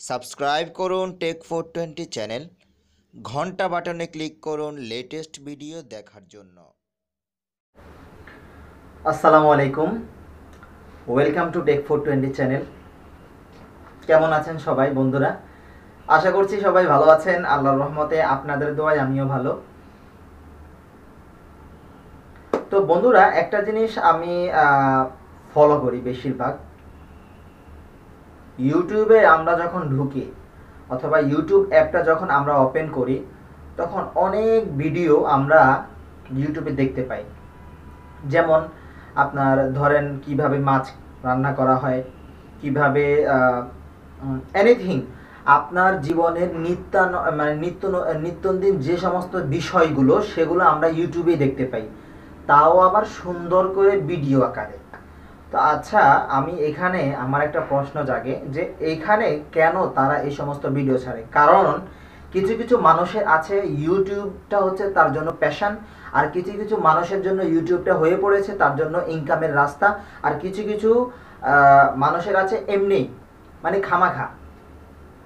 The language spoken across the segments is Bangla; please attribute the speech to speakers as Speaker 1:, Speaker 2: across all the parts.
Speaker 1: সাবস্ক্রাইব করুন টেক ফোর টোয়েন্টি চ্যানেল। ঘণ্টা বাটনে ক্লিক করুন লেটেস্ট ভিডিও দেখার জন্য।
Speaker 2: আসসালামু আলাইকুম। Welcome to tech four twenty channel. কেমন আছেন সবাই বন্ধুরা? আশা করছি সবাই ভালো আছেন। আল্লাহর রহমতে আপনাদের দোয়ায় আমিও ভালো। তো বন্ধুরা, একটা জিনিস আমি ফলো করি বেশিরভাগ। ইউটিউবে আমরা যখন ঢুকি, অথবা ইউটিউব অ্যাপটা যখন আমরা ওপেন করি, তখন অনেক ভিডিও আমরা ইউটিউবে দেখতে পাই। যেমন আপনার ধরেন কীভাবে মাছ রান্না করা হয়, কীভাবে এনিথিং আপনার জীবনের নিত্যান মানে নিত্য, নিত্যদিন যে সমস্ত বিষয়গুলো, সেগুলো আমরা ইউটিউবে দেখতে পাই। তাও আবার সুন্দর করে ভিডিও আকারে। তো আচ্ছা আমি এখানে আমার একটা প্রশ্ন জাগে যে এখানে কেন তারা এই সমস্ত ভিডিও ছাড়ে? কারণ কিছু কিছু মানুষের আছে ইউটিউবটা হচ্ছে তার জন্য প্যাশন আর কিছু কিছু মানুষের জন্য ইউটিউবটা হয়ে পড়েছে তার জন্য ইনকামের রাস্তা, আর কিছু কিছু মানুষের আছে এমনি মানে খামাখা।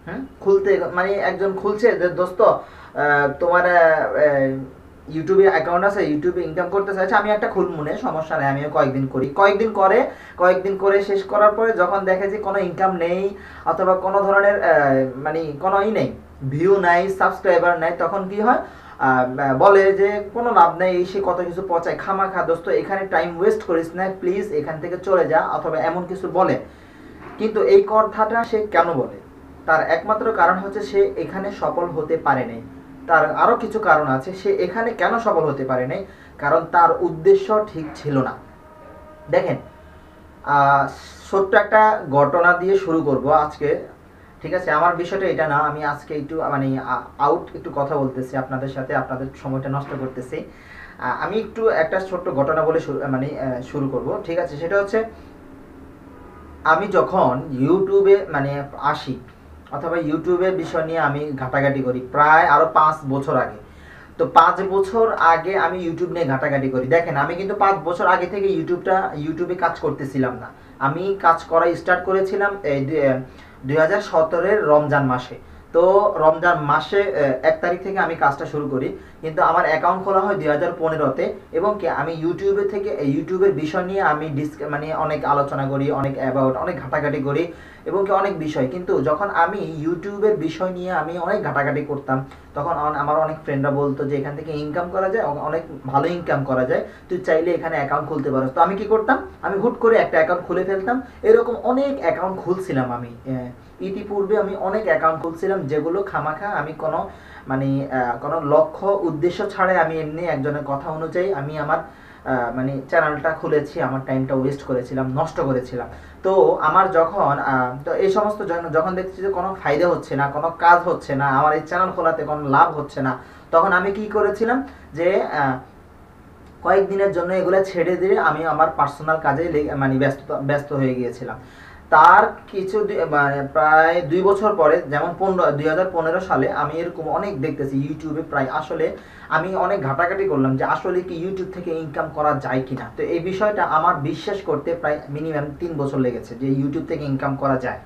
Speaker 2: হুম? খুলতে মানে একজন খুলছে যে, দোস্ত তোমার ইউটিউবে অ্যাকাউন্ট আছে, ইউটিউবে ইনকাম করতে চাইছে, আমি একটা খুলমুনে সমস্যা নেই, আমিও কয়েকদিন করি। কয়েকদিন করে কয়েকদিন করে শেষ করার পরে যখন দেখে যে কোনো ইনকাম নেই, অথবা কোনো ধরনের মানে কোনো ই নেই ভিউ নাই সাবস্ক্রাইবার নাই, তখন কি হয় বলে যে কোনো লাভ নেই সে কত কিছু পচায় খামা খা দোস্ত, এখানে টাইম ওয়েস্ট করিস না প্লিজ এখান থেকে চলে যা, অথবা এমন কিছু বলে। কিন্তু এই কথাটা সে কেন বলে? তার একমাত্র কারণ হচ্ছে সে এখানে সফল হতে পারে নাই। তার আরও কিছু কারণ আছে, সে এখানে কেন সফল হতে পারে নাই? কারণ তার উদ্দেশ্য ঠিক ছিল না। দেখেন ছোট্ট একটা ঘটনা দিয়ে শুরু করব আজকে। ঠিক আছে, আমার বিষয়টা এটা না, আমি আজকে একটু মানে আউট একটু কথা বলতেছি আপনাদের সাথে, আপনাদের সময়টা নষ্ট করতেছি। আমি একটু একটা ছোট্ট ঘটনা বলে মানে শুরু করব। ঠিক আছে, সেটা হচ্ছে, আমি যখন ইউটিউবে মানে আসি অথবা ইউটিউবের বিষয় নিয়ে আমি ঘাটাঘাটি করি। প্রায় আরও পাঁচ বছর আগে। তো পাঁচ বছর আগে আমি ইউটিউব নিয়ে ঘাটাঘাটি করি। দেখেন, আমি কিন্তু পাঁচ বছর আগে থেকে ইউটিউবটা ইউটিউবে কাজ করতেছিলাম না। আমি কাজ করা স্টার্ট করেছিলাম এই দুই হাজার সতেরোর রমজান মাসে। তো রমজান মাসে এক তারিখ থেকে আমি কাজটা শুরু করি। কিন্তু আমার অ্যাকাউন্ট খোলা হয় দুই হাজার পনেরোতে এবং কি আমি ইউটিউবে থেকে ইউটিউবের বিষয় নিয়ে আমি ডিস মানে অনেক আলোচনা করি, অনেক অ্যাবাউট অনেক ঘাটাঘাটি করি এবং কি অনেক বিষয়। কিন্তু যখন আমি ইউটিউবের বিষয় নিয়ে আমি অনেক ঘাটাঘাটি করতাম, তখন আমার অনেক ফ্রেন্ডরা বলতো যে, এখান থেকে ইনকাম করা যায় অনেক ভালো ইনকাম করা যায়। তুই চাইলে এখানে অ্যাকাউন্ট খুলতে পারো তো আমি কি করতাম? আমি হুট করে একটা অ্যাকাউন্ট খুলে ফেলতাম। এরকম অনেক অ্যাকাউন্ট খুলছিলাম আমি ইতিপূর্বে আমি অনেক অ্যাকাউন্ট খুলছিলাম যেগুলো খামাখা আমি কোনো মানে কোনো লক্ষ্য, উদ্দেশ্য ছাড়াই আমি এমনি একজনের কথা অনুযায়ী আমি আমার মানে চ্যানেলটা খুলেছি, আমার টাইমটা ওয়েস্ট করেছিলাম, নষ্ট করেছিলাম। তো আমার যখন তো এই সমস্ত যখন- দেখছি যে কোনো ফায়দা হচ্ছে না, কোনো কাজ হচ্ছে না, আমার এই চ্যানেল খোলাতে কোনো লাভ হচ্ছে না, তখন আমি কি করেছিলাম যে কয়েকদিনের জন্য এগুলো ছেড়ে দিয়ে আমি আমার পার্সোনাল কাজে মানে ব্যস্ত ব্যস্ত হয়ে গিয়েছিলাম। তার কিছু মানে প্রায় দুই বছর পরে, যেমন পনেরো, দুই সালে আমি এরকম অনেক দেখতেছি ইউটিউবে প্রায় আসলে আমি অনেক ঘাটাঘাটি করলাম যে আসলে কি ইউটিউব থেকে ইনকাম করা যায় কিনা। তো এই বিষয়টা আমার বিশ্বাস করতে প্রায় মিনিমাম তিন বছর লেগেছে যে ইউটিউব থেকে ইনকাম করা যায়।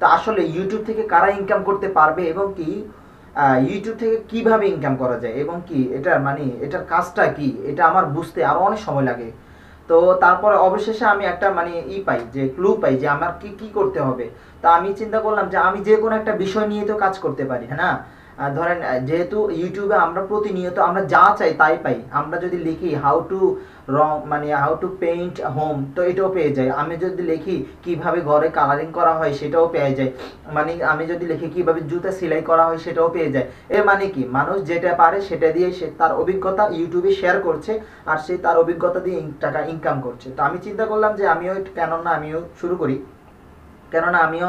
Speaker 2: তো আসলে ইউটিউব থেকে কারা ইনকাম করতে পারবে এবং কি ইউটিউব থেকে কীভাবে ইনকাম করা যায় এবং কি এটা মানে এটার কাজটা কি, এটা আমার বুঝতে আরও অনেক সময় লাগে। তো তারপর অবশেষে আমি একটা মানে ই পাই, যে ক্লু পাই যে আমার কি কি করতে হবে। তা আমি চিন্তা করলাম যে আমি যে কোনো একটা বিষয় নিয়ে তো কাজ করতে পারি হ্যাঁ না? ধরেন যেহেতু ইউটিউবে আমরা প্রতিনিয়ত আমরা যা চাই তাই পাই। আমরা যদি লিখি হাউ টু রং মানে হাউ টু পেইন্ট হোম তো এটাও পেয়ে যাই। আমি যদি লিখি কীভাবে ঘরে কালারিং করা হয় সেটাও পেয়ে যায় মানে আমি যদি লিখি কীভাবে জুতা সেলাই করা হয় সেটাও পেয়ে যায় এর মানে কি? মানুষ যেটা পারে সেটা দিয়ে সে তার অভিজ্ঞতা ইউটিউবে শেয়ার করছে আর সে তার অভিজ্ঞতা দিয়ে টাকা ইনকাম করছে। তো আমি চিন্তা করলাম যে আমিও কেননা আমিও শুরু করি। কেননা আমিও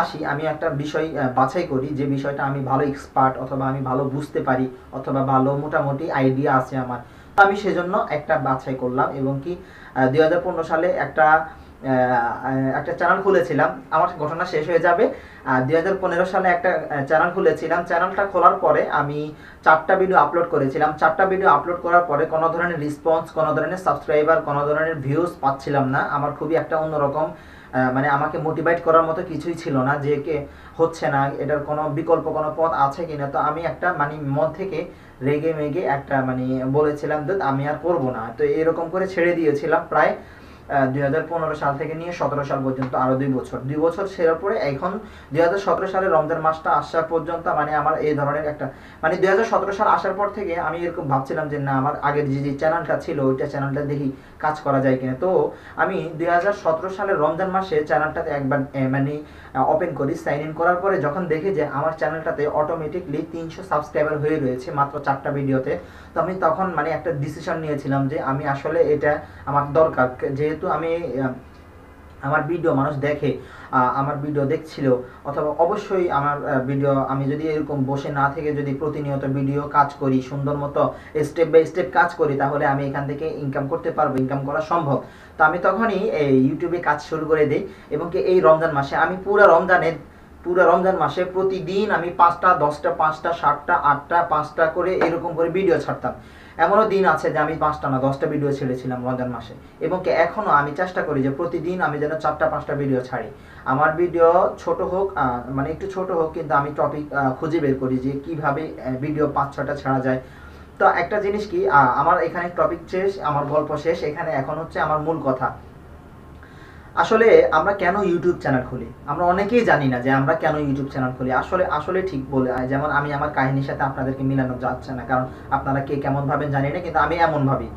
Speaker 2: আসি, আমি একটা বিষয় বাছাই করি যে বিষয়টা আমি ভালো এক্সপার্ট অথবা আমি ভালো বুঝতে পারি অথবা ভালো মোটামুটি আইডিয়া আছে আমার। আমি সেজন্য একটা বাছাই করলাম এবং কি দুই হাজার পনেরো সালে একটা একটা চ্যানেল খুলেছিলাম। আমার ঘটনা শেষ হয়ে যাবে। দুই হাজার পনেরো সালে একটা চ্যানেল খুলেছিলাম। চ্যানেলটা খোলার পরে আমি চারটা ভিডিও আপলোড করেছিলাম। চারটা ভিডিও আপলোড করার পরে কোনো ধরনের রেসপন্স কোনো ধরনের সাবস্ক্রাইবার কোনো ধরনের ভিউজ পাচ্ছিলাম না। আমার খুবই একটা অন্যরকম মানে আমাকে মোটিভেট করার মতো কিছুই ছিল না যে কে হচ্ছে না, এটার কোনো বিকল্প, কোনো পথ আছে কিনা। তো আমি একটা মানে মন থেকে রেগে মেগে একটা মানে বলেছিলাম আমি আর করব না। তো এরকম করে ছেড়ে দিয়েছিলাম প্রায় দুই সাল থেকে নিয়ে সতেরো সাল পর্যন্ত, আরও দুই বছর। দুই বছর সেরা পরে এখন দুই সালে রমজান মাসটা আসা পর্যন্ত মানে আমার এই ধরনের একটা মানে দুই হাজার সতেরো সাল আসার পর থেকে আমি এরকম ভাবছিলাম যে না, আমার আগের যে যে চ্যানেলটা ছিল, ওইটা চ্যানেলটা দেখি কাজ করা যায় কিনা। তো আমি দুই সালের রমজান মাসে চ্যানেলটাতে একবার মানে ওপেন করি সাইন ইন করার পরে যখন দেখি যে আমার চ্যানেলটাতে অটোমেটিকলি তিনশো সাবস্ক্রাইবার হয়ে রয়েছে মাত্র চারটা ভিডিওতে তো আমি তখন মানে একটা ডিসিশন নিয়েছিলাম যে আমি আসলে এটা আমার দরকার। যেহেতু আমি আমার ভিডিও মানুষ দেখে আমার ভিডিও দেখছিল, অথবা অবশ্যই আমার ভিডিও আমি যদি এরকম বসে না থেকে যদি প্রতিনিয়ত ভিডিও কাজ করি, সুন্দর মতো স্টেপ বাই স্টেপ কাজ করি, তাহলে আমি এখান থেকে ইনকাম করতে পারব ইনকাম করা সম্ভব। তো আমি তখনই এই ইউটিউবে কাজ শুরু করে দিই, এবং কি এই রমজান মাসে আমি পুরো রমজানে পুরো রমজান মাসে প্রতিদিন আমি পাঁচটা, দশটা, পাঁচটা, সাতটা, আটটা, পাঁচটা করে এরকম করে ভিডিও ছাড়তাম। এমনও দিন আছে যে আমি পাঁচটা না, দশটা ভিডিও ছেড়েছিলাম রমজান মাসে। এবং কি এখনও আমি চেষ্টা করি যে প্রতিদিন আমি যেন চারটা, পাঁচটা ভিডিও ছাড়ি। আমার ভিডিও ছোট হোক মানে একটু ছোট হোক, কিন্তু আমি টপিক খুঁজে বের করি যে কীভাবে ভিডিও পাঁচ, ছটা ছাড়া যায়। তো একটা জিনিস কি আমার এখানে টপিক শেষ, আমার গল্প শেষ, এখানে এখন হচ্ছে আমার মূল কথা। আসলে আমরা কেন ইউটিউব চ্যানেল খুলি? আমরা অনেকেই জানি না যে আমরা কেন ইউটিউব চ্যানেল খুলি। আসলে আসলে ঠিক বলে যেমন আমি আমার কাহিনীর সাথে আপনাদেরকে মিলানো যাচ্ছে না, কারণ আপনারা কে কেমন ভাবেন জানি না, কিন্তু আমি এমন ভাবি।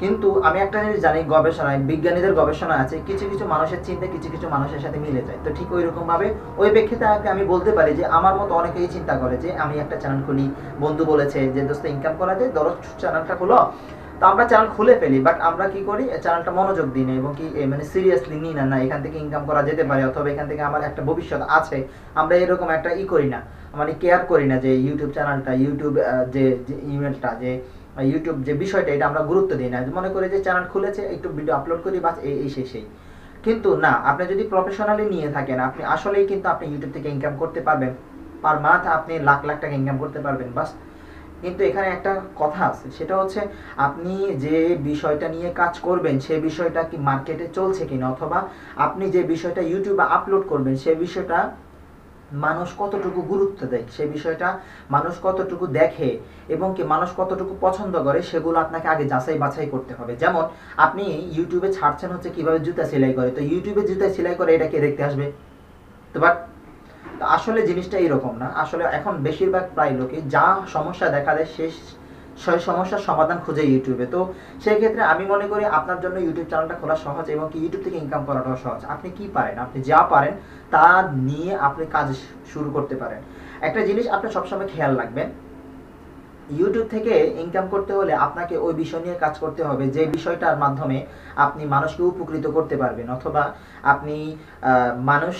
Speaker 2: কিন্তু আমি একটা জিনিস জানি, গবেষণায়, বিজ্ঞানীদের গবেষণা আছে, কিছু কিছু মানুষের চিন্তা, কিছু কিছু মানুষের সাথে মিলে যায়। তো ঠিক ওই রকম ভাবে ওই প্রেক্ষিতে আমি বলতে পারি যে আমার মতো অনেকেই চিন্তা করে যে আমি একটা চ্যানেল খুলি। বন্ধু বলেছে যে, দোস্ত ইনকাম করা যায় ধরো চ্যানেলটা খুলো। তো আমরা চ্যানেল খুলে ফেলি বাট আমরা কি করি চ্যানেলটা মনোযোগ দিই না এবং কি মানে সিরিয়াসলি নিই না না, এখান থেকে ইনকাম করা যেতে পারে অথবা এখান থেকে আমার একটা ভবিষ্যৎ আছে, আমরা এরকম একটা ই করি না মানে কেয়ার করি না যে ইউটিউব চ্যানেলটা ইউটিউব যে ইমেলটা যে ইউটিউব যে বিষয়টা, এটা আমরা গুরুত্ব দিই না। মনে করি যে চ্যানেল খুলেছে, একটু ভিডিও আপলোড করি, বাস এই এই, সেই কিন্তু না, আপনি যদি প্রফেশনালি নিয়ে থাকেন, আপনি আসলেই কিন্তু আপনি ইউটিউব থেকে ইনকাম করতে পারবেন পার মান্থ আপনি লাখ লাখ টাকা ইনকাম করতে পারবেন, বাস কিন্তু এখানে একটা কথা আছে, সেটা হচ্ছে আপনি যে বিষয়টা নিয়ে কাজ করবেন, সে বিষয়টা কি মার্কেটে চলছে কিনা? অথবা আপনি যে বিষয়টা ইউটিউবে আপলোড করবেন, সে বিষয়টা মানুষ কতটুকু গুরুত্ব দেয়? সে বিষয়টা মানুষ কতটুকু দেখে এবং কি মানুষ কতটুকু পছন্দ করে, সেগুলো আপনাকে আগে যাচাই বাছাই করতে হবে। যেমন আপনি ইউটিউবে ছাড়ছেন হচ্ছে কীভাবে জুতা সেলাই করে, তো ইউটিউবে জুতা সেলাই করে এটা কে দেখতে আসবে? তো বাট আসলে জিনিসটা এরকম না। আসলে এখন বেশিরভাগ প্রায় লোকে যা সমস্যা দেখা দেয়, সে সেই সমস্যার সমাধান খুঁজে ইউটিউবে তো সেই ক্ষেত্রে আমি মনে করি আপনার জন্য ইউটিউব চ্যানেলটা খোলা সহজ এবং কি ইউটিউব থেকে ইনকাম করাটাও সহজ। আপনি কি পারেন? আপনি যা পারেন তা নিয়ে আপনি কাজ শুরু করতে পারেন। একটা জিনিস আপনি সবসময় খেয়াল রাখবেন ইউটিউব থেকে ইনকাম করতে হলে আপনাকে ওই বিষয় নিয়ে কাজ করতে হবে, যে বিষয়টার মাধ্যমে আপনি মানুষকে উপকৃত করতে পারবেন অথবা আপনি মানুষ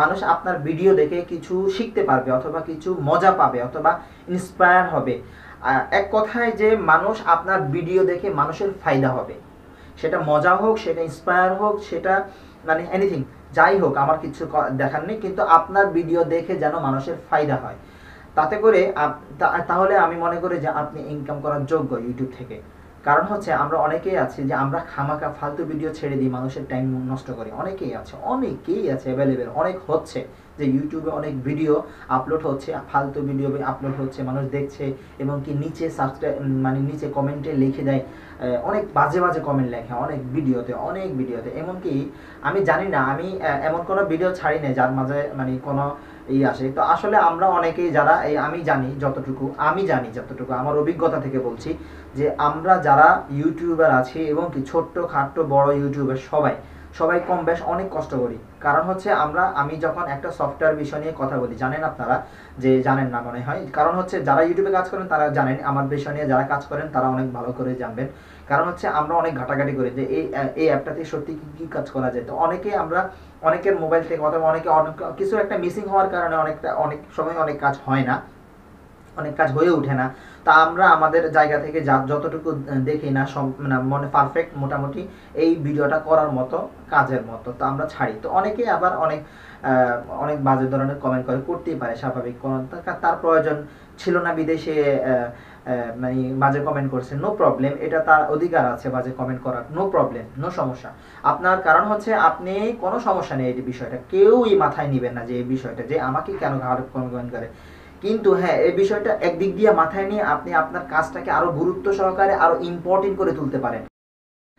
Speaker 2: মানুষ আপনার ভিডিও দেখে কিছু শিখতে পারবে অথবা কিছু মজা পাবে অথবা ইন্সপায়ার হবে। এক কথায় যে মানুষ আপনার ভিডিও দেখে মানুষের ফায়দা হবে। সেটা মজা হোক, সেটা ইন্সপায়ার হোক, সেটা মানে এনিথিং যাই হোক, আমার কিছু দেখার নেই, কিন্তু আপনার ভিডিও দেখে যেন মানুষের ফায়দা হয়। তাতে করে তাহলে আমি মনে করি যে আপনি ইনকাম করার যোগ্য ইউটিউব থেকে। কারণ হচ্ছে আমরা অনেকেই আছি যে আমরা খামাকা ফালতু ভিডিও ছেড়ে দিই, মানুষের টাইম নষ্ট করি। অনেকেই আছে অনেকেই আছে অ্যাভেলেবেল অনেক হচ্ছে যে ইউটিউবে অনেক ভিডিও আপলোড হচ্ছে, ফালতু ভিডিও আপলোড হচ্ছে, মানুষ দেখছে এবং কি নিচে সাবস্ক্রাইব মানে নিচে কমেন্টে লিখে দেয় অনেক বাজে বাজে কমেন্ট লেখে অনেক ভিডিওতে অনেক ভিডিওতে এমনকি আমি জানি না, আমি এমন কোনো ভিডিও ছাড়ি না যার মাঝে মানে কোনো এই আসে। তো আসলে আমরা অনেকেই যারা, এই আমি জানি যতটুকু, আমি জানি যতটুকু, আমার অভিজ্ঞতা থেকে বলছি যে আমরা যারা ইউটিউবার আছি এবং কি ছোট্ট খাট্ট বড় ইউটিউবার সবাই সবাই কম বেশ অনেক কষ্ট করি। কারণ হচ্ছে আমরা, আমি যখন একটা সফটওয়্যার বিষয় নিয়ে কথা বলি, জানেন আপনারা? যে জানেন না মনে হয়। কারণ হচ্ছে যারা ইউটিউবে কাজ করেন, তারা জানেন, আমার বিষয় নিয়ে যারা কাজ করেন, তারা অনেক ভালো করে জানবেন। কারণ হচ্ছে আমরা অনেক ঘাটাঘাটি করি যে এই এই অ্যাপটাতে সত্যি কি কি কাজ করা যায়। তো অনেকে আমরা, অনেকের মোবাইল থেকে অথবা অনেকে অনেক, কিছু একটা মিসিং হওয়ার কারণে অনেকটা, অনেক সময় অনেক কাজ হয় না। অনেক কাজ হয়ে ওঠে না। তা আমরা আমাদের জায়গা থেকে যা যতটুকু দেখি না মানে পারফেক্ট মোটামুটি এই ভিডিওটা করার মতো, কাজের মতো। তো আমরা ছাড়ি। তো অনেকেই আবার অনেক অনেক বাজে ধরনের কমেন্ট করে, করতেই পারে স্বাভাবিক তার- প্রয়োজন ছিল না বিদেশে মানে বাজে কমেন্ট করছে নো প্রবলেম এটা তার অধিকার আছে বাজে কমেন্ট করার নো প্রবলেম নো সমস্যা। আপনার কারণ হচ্ছে আপনি কোনো সমস্যা নেই এই বিষয়টা। কেউই মাথায় নিবেন না যে এই বিষয়টা, যে আমাকে কেন খারাপ কমেন্ট করে। কিন্তু হ্যাঁ এই বিষয়টা একদিক দিয়ে মাথায় নিয়ে আপনি আপনার কাজটাকে আরও গুরুত্ব সহকারে, আরও ইম্পর্টেন্ট করে তুলতে পারেন।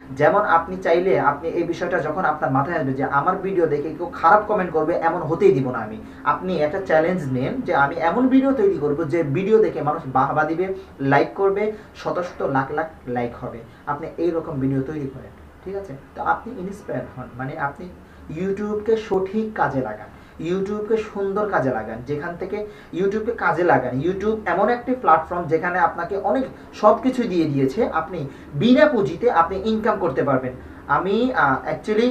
Speaker 2: যেমন আপনি চাইলে আপনি এই বিষয়টা যখন আপনার মাথায় আসবে যে আমার ভিডিও দেখে কেউ খারাপ কমেন্ট করবে, এমন হতেই দিব না আমি। আপনি একটা চ্যালেঞ্জ নেন যে আমি এমন ভিডিও তৈরি করব যে ভিডিও দেখে মানুষ বাহবা দিবে লাইক করবে, শত শত লাখ লাখ লাইক হবে। আপনি এই রকম ভিডিও তৈরি করেন, ঠিক আছে? তো আপনি ইন্সপায়ার হন মানে আপনি ইউটিউবকে সঠিক কাজে লাগান। ইউটিউবকে সুন্দর কাজে লাগান, যেখান থেকে ইউটিউবকে কাজে লাগান। ইউটিউব এমন একটি প্ল্যাটফর্ম যেখানে আপনাকে অনেক সব কিছু দিয়ে দিয়েছে। আপনি বিনা পুঁজিতে আপনি ইনকাম করতে পারবেন। আমি অ্যাকচুয়ালি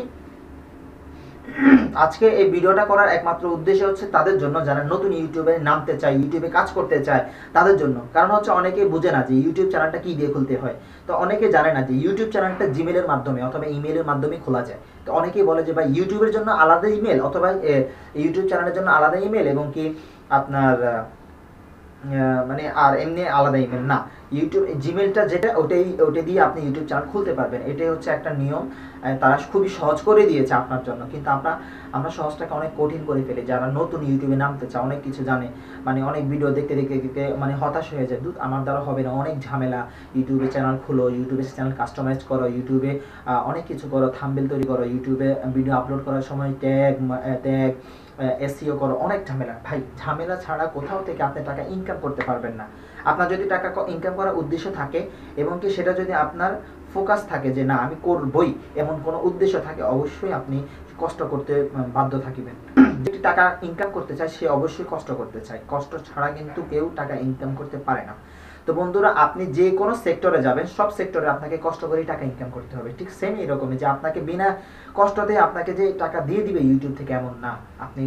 Speaker 2: আজকে এই ভিডিওটা করার একমাত্র উদ্দেশ্য হচ্ছে তাদের জন্য যারা নতুন ইউটিউবে নামতে চায়, ইউটিউবে কাজ করতে চায়, তাদের জন্য। কারণ হচ্ছে অনেকে বুঝে না যে ইউটিউব চ্যানেলটা কী দিয়ে খুলতে হয়। তো অনেকে জানে না যে ইউটিউব চ্যানেলটা জিমেলের মাধ্যমে অথবা ইমেলের মাধ্যমে খোলা যায়। তো অনেকেই বলে যে ভাই, ইউটিউবের জন্য আলাদা ইমেল অথবা ইউটিউব চ্যানেলের জন্য আলাদা ইমেল এবং কি আপনার মানে আর এমনি আলাদা ইমেল না ইউটিউব জিমেলটা যেটা, ওটাই, ওটা দিয়ে আপনি ইউটিউব চ্যানেল খুলতে পারবেন। এটাই হচ্ছে একটা নিয়ম। তারা খুবই সহজ করে দিয়েছে আপনার জন্য। কিন্তু আমরা আমরা সহজটাকে অনেক কঠিন করে ফেলি। যারা নতুন ইউটিউবে নামতে চায়, অনেক কিছু জানে। মানে অনেক ভিডিও দেখতে দেখতে দেখতে মানে হতাশ হয়ে যায়। আমার দ্বারা হবে না। অনেক ঝামেলা। ইউটিউবে চ্যানেল খুলো ইউটিউবে চ্যানেল কাস্টমাইজ করো ইউটিউবে অনেক কিছু করো। থাম্বেল তৈরি করো ইউটিউবে ভিডিও আপলোড করার সময় ট্যাগ ট্যাগ এসিও করো, অনেক ঝামেলা। ভাই, ঝামেলা ছাড়া কোথাও থেকে আপনি টাকা ইনকাম করতে পারবেন না। আপনার যদি টাকা ইনকাম করার উদ্দেশ্য থাকে, এবং কি সেটা যদি আপনার ফোকাস থাকে যে না, আমি করবই, এমন কোনো উদ্দেশ্য থাকে, অবশ্যই আপনি কষ্ট করতে বাধ্য থাকিবেন। যেটি টাকা ইনকাম করতে চায়, সে অবশ্যই কষ্ট করতে চায়। কষ্ট ছাড়া কিন্তু কেউ টাকা ইনকাম করতে পারে না। তো বন্ধুরা, আপনি যে কোনো সেক্টরে যাবেন, সব সেক্টরে আপনাকে কষ্ট করেই টাকা ইনকাম করতে হবে। ঠিক সেম এরকমই যে আপনাকে বিনা কষ্টতে আপনাকে যে টাকা দিয়ে দিবে ইউটিউব থেকে এমন না। আপনি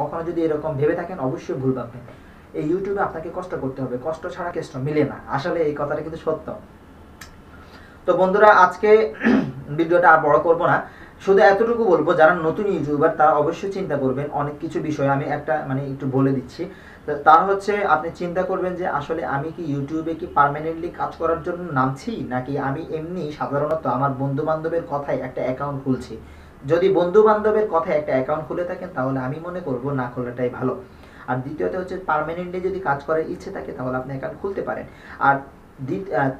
Speaker 2: কখনো যদি এরকম ভেবে থাকেন, অবশ্যই ভুল ভাববেন। এই ইউটিউবে আপনাকে কষ্ট করতে হবে। কষ্ট ছাড়া কেষ্ট মিলে না। আসলে এই কথাটা কিন্তু সত্য। তো বন্ধুরা, আজকে ভিডিওটা আর বড় করব না। শুধু এতটুকু বলব, যারা নতুন ইউটিউবার তারা অবশ্যই চিন্তা করবেন, অনেক কিছু বিষয় আমি একটা মানে একটু বলে দিচ্ছি। তার হচ্ছে আপনি চিন্তা করবেন যে আসলে আমি কি ইউটিউবে কি পারমানেন্টলি কাজ করার জন্য নামছি? নাকি আমি এমনি সাধারণত আমার বন্ধু বান্ধবের কথায় একটা অ্যাকাউন্ট খুলছি? যদি বন্ধু বান্ধবের কথায় একটা অ্যাকাউন্ট খুলে থাকেন, তাহলে আমি মনে করব না খোলাটাই ভালো। আর দ্বিতীয়ত হচ্ছে পারমানেন্টলি যদি কাজ করার ইচ্ছে থাকে, তাহলে আপনি অ্যাকাউন্ট খুলতে পারেন। আর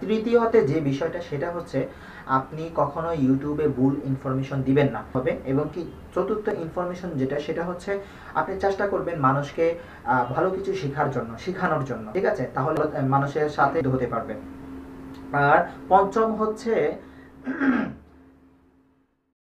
Speaker 2: তৃতীয়তে যে বিষয়টা সেটা হচ্ছে আপনি কখনো ইউটিউবে ভুল ইনফরমেশন দিবেন না। হবে? এবং কি চতুর্থ ইনফরমেশন যেটা, সেটা হচ্ছে আপনি চেষ্টা করবেন মানুষকে ভালো কিছু শেখার জন্য, শেখানোর জন্য। ঠিক আছে? তাহলে মানুষের সাথে হতে পারবেন আর পঞ্চম হচ্ছে